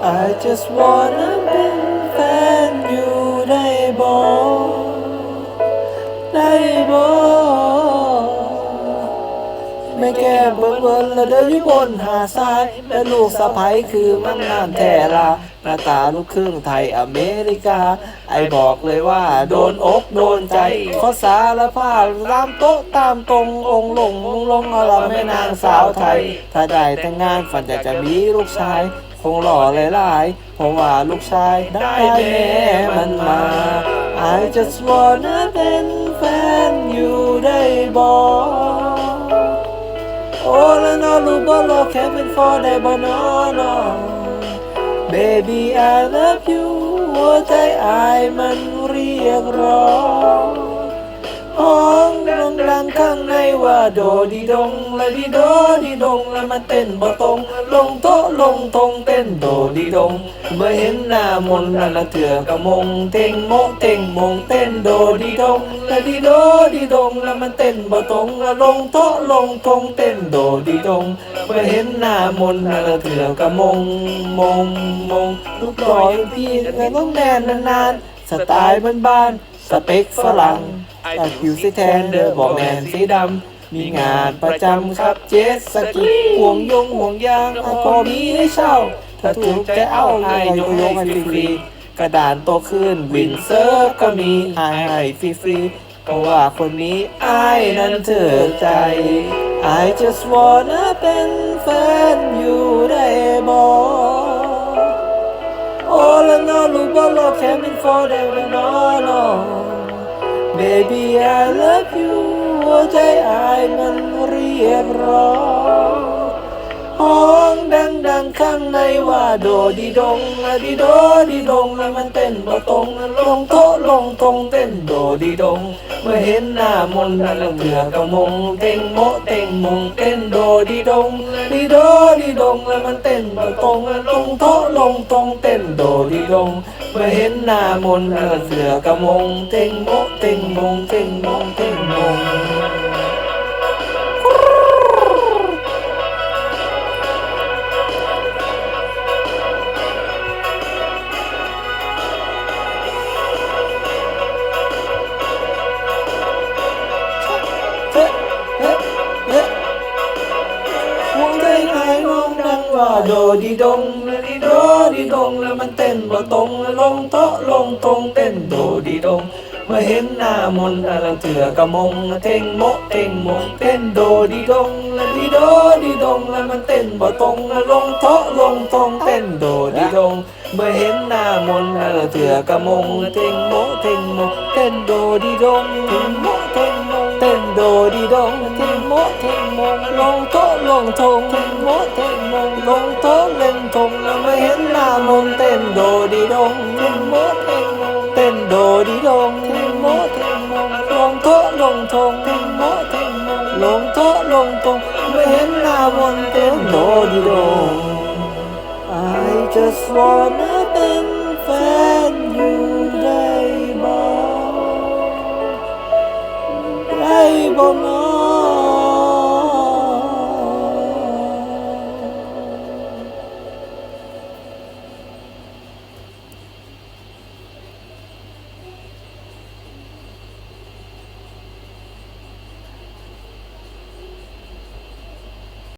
I just wanna เป็นแฟนอยู่ได้บอกได้บอกไม่แก้เบิ่งเบิ่งแล้วเดินอยู่บนหาดทรายและลูกสะใภ้คือมันงามแท้ละหน้าตาลูกครึ่งไทยอเมริกา ไอบอกเลยว่า โดนอกโดนใจขอสารภาพตามโต๊ะตามตรงองค์ลงองลงเอาละแม่นางสาวไทย ถ้าได้แต่งงานฝันอยากจะมีลูกชาย คงหล่อหลายๆเพราะว่าลูกชายได้แม่มันมา I just wanna เป็นแฟนอยู่ได้บอกโอ้แล้วนอลูกบอลแค่เป็น for ได้บ่นอนอ Baby I love you หัวใจอายมันเรียกร้อง ห้องดังดังข้างในว่าโดดีดงและดีโดดีดงแล้วมันเต้นบ่ตรง ลงโต๊ะลงทงเต้นโดดีดง เมื่อเห็นหน้ามนนั่นละเถื่อกะมงเต็งโมเต็งมงเต้นโดดีดงและดีโดดีดงแล้วมันเต้นบ่ตรงแล้วลงโต๊ะลงทงเต้นโดดีดง เมื่อเห็นหน้ามนนั่นละเถื่อกะมงมงมงลูกดอยพี่แต่ต้องแนนนานๆสไตล์บ้านๆ สเปคฝรั่งแต่ผิวสีแทนเดอร์บอกแมนสีดำ มีงานประจำครับเจสสกีห่วงยงห่วงยางอะพอมีให้เช่า ถ้าถูกใจเอาให้ยกยกให้ฟรีๆกระดานโตขึ้นวินเซอร์ก็มีให้ให้ฟรีๆเพราะว่าคนนี้ไอนั้นเธอใจ I just wanna เป็นแฟนอยู่ได้บอก โอ้แล้วนอลูกบอลแค่เป็น for ได้บ่นอนอ Baby I love you หัวใจอายมันเรียกร้องห้องดังดังข้างในว่าโดดีดงและดีโดดีดงแล้วมันเต้นบ่ตรงลงโตลงตรงเต้นโดดีดง มื่อเห็นหน้ามนต์นั่นเบื่อกะมงเต็งโมเต็งมงเต้นโดดีดงดีโดดีดงแล้วมันเต้นมาตรงลงโต๊ะลงตรงเต้นโดดีดงเมื่อเห็นหน้ามนต์นั่นเสือกะมงเต็งโมเต็งมงเต็งมงเต็งมง ห่วงใจไอ้มองดังว่าโดดีดงและดีโดดีดงแล้วมันเต้นบ่ตรงแล้วลงโต๊ะลงตรงเต้นโดดีดงเมื่อเห็นหน้ามนต์อะไรเถื่อกะมงเท่งโมะ thịnh mộng long tố long thông mô thịnh mộng long tố lên thông là mới hiến là môn tên đồ đi đông mô thịnh mộng tên đồ đi đông mô thịnh mộng long tố long thông mô thịnh mộng long tố long thông mới hiến là môn tên đồ đi đông I just wanna